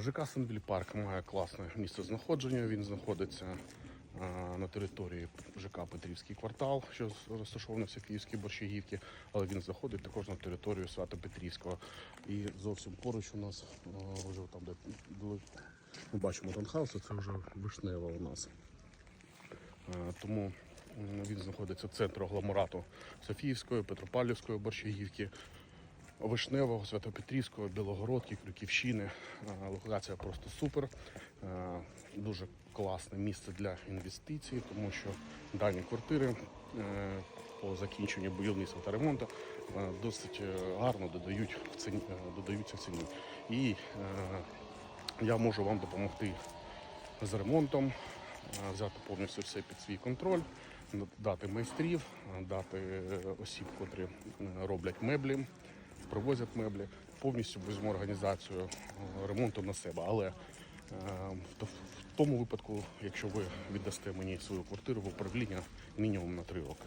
ЖК Сенвіль Парк має класне місце знаходження. Він знаходиться на території ЖК Петрівський квартал, що розташований в Київській Борщагівці, але він заходить також на територію Свято-Петрівського. І зовсім поруч у нас вже там, де ми бачимо таунхауси, це вже вишнева у нас. Е, Тому він знаходиться в центрі агломерату Софіївської, Петропавлівської Борщагівки, Вишневого, Святопетрівського, Білогородки, Крюківщини. Е, Локація просто супер. Е, Дуже класне місце для інвестицій, тому що дані квартири е, по закінченню будівництва та ремонту досить гарно додають в ціні, додаються в ціні. І я можу вам допомогти з ремонтом, взяти повністю все під свій контроль, дати майстрів, дати осіб, котрі роблять меблі, привозять меблі, повністю візьму організацію е, ремонту на себе. Але е, в тому випадку, якщо ви віддасте мені свою квартиру в управління мінімум на три роки.